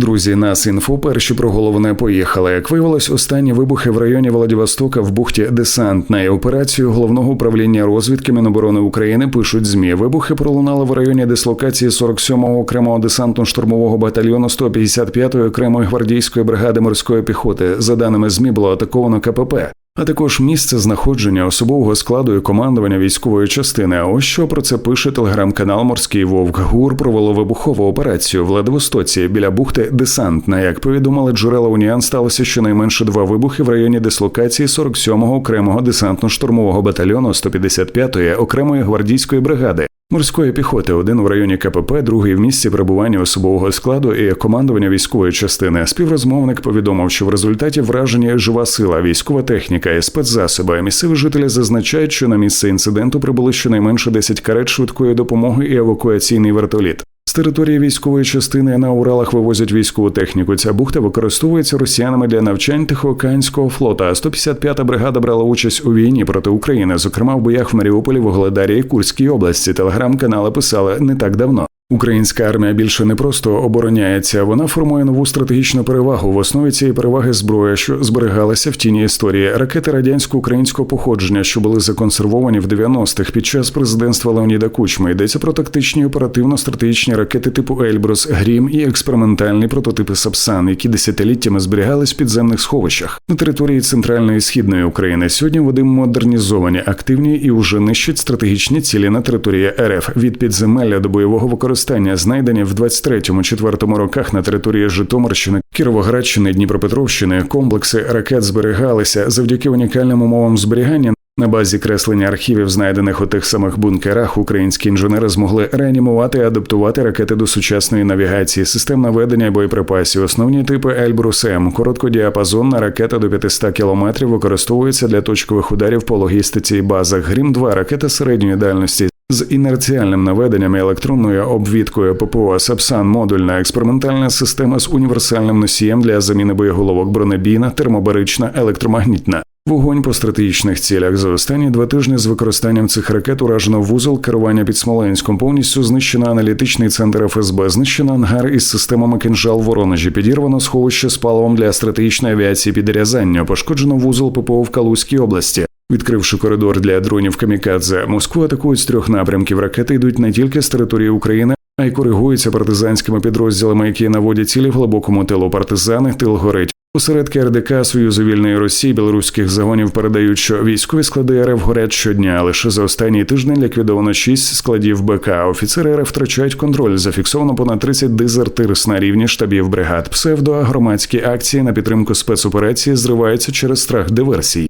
Друзі, нас інфо перші про головне поїхали. Як виявилось, останні вибухи в районі Владивостока в бухті Десантна операцію головного управління розвідки Міноборони України пишуть змі. Вибухи пролунали в районі дислокації 47-го окремого десантно-штурмового батальйону 155-ї окремої гвардійської бригади морської піхоти. За даними змі, було атаковано КПП. А також місце знаходження особового складу і командування військової частини. А ось що про це пише телеграм-канал Морський Вовк. ГУР провело вибухову операцію в Владивостоці біля бухти Десантна. Як повідомили джерела Уніан, сталося щонайменше два вибухи в районі дислокації 47-го окремого десантно-штурмового батальйону 155-ї окремої гвардійської бригади. Морської піхоти один в районі КПП, другий в місці перебування особового складу і командування військової частини. Співрозмовник повідомив, що в результаті враження жива сила, військова техніка і спецзасоби. Місцеві жителі зазначають, що на місце інциденту прибули щонайменше 10 карет швидкої допомоги і евакуаційний вертоліт. З території військової частини на Уралах вивозять військову техніку. Ця бухта використовується росіянами для навчань Тихоокеанського флота. А 155-та бригада брала участь у війні проти України, зокрема в боях в Маріуполі, Вогледарі і Курській області. Телеграм-канали писали не так давно. Українська армія більше не просто обороняється, вона формує нову стратегічну перевагу. В основі цієї переваги зброя, що зберігалася в тіні історії, ракети радянсько-українського походження, що були законсервовані в 90-х під час президентства Леоніда Кучми. Йдеться про тактичні оперативно-стратегічні ракети типу Ельбрус, Грім і експериментальні прототипи Сапсан, які десятиліттями зберігались в підземних сховищах на території центральної і східної України. Сьогодні вони модернізовані, активні і вже нищать стратегічні цілі на території РФ від підземелля до бойового використання, знайдені в 23-4 роках на території Житомирщини, Кіровоградщини, Дніпропетровщини. Комплекси ракет зберігалися завдяки унікальним умовам зберігання. На базі креслення архівів, знайдених у тих самих бункерах, українські інженери змогли реанімувати і адаптувати ракети до сучасної навігації, систем наведення боєприпасів. Основні типи Ельбрус М. Короткодіапазонна ракета до 500 кілометрів використовується для точкових ударів по логістиці і базах. Грім 2 ракета середньої дальності. З інерціальним наведенням і електронною обвідкою ППО Сапсан модульна експериментальна система з універсальним носієм для заміни боєголовок бронебійна, термобарична, електромагнітна. Вогонь по стратегічних цілях за останні два тижні з використанням цих ракет уражено вузол керування під Смоленськом. Повністю знищено аналітичний центр ФСБ, знищено ангар із системами кинжал Воронежі, підірвано сховище з паливом для стратегічної авіації під Рязанню, пошкоджено вузол ППО в Калузькій області. Відкривши коридор для дронів Камікадзе, Москву атакують з трьох напрямків. Ракети йдуть не тільки з території України, а й коригуються партизанськими підрозділами, які наводять цілі в глибокому тилу партизани. Тил горить. Посередки РДК Союзу вільної Росії білоруських загонів передають, що військові склади РФ горять щодня. Лише за останній тиждень ліквідовано 6 складів БК. Офіцери РФ втрачають контроль. Зафіксовано понад 30 дезертирс на рівні штабів бригад. Псевдогромадські акції на підтримку спецоперації зриваються через страх диверсій.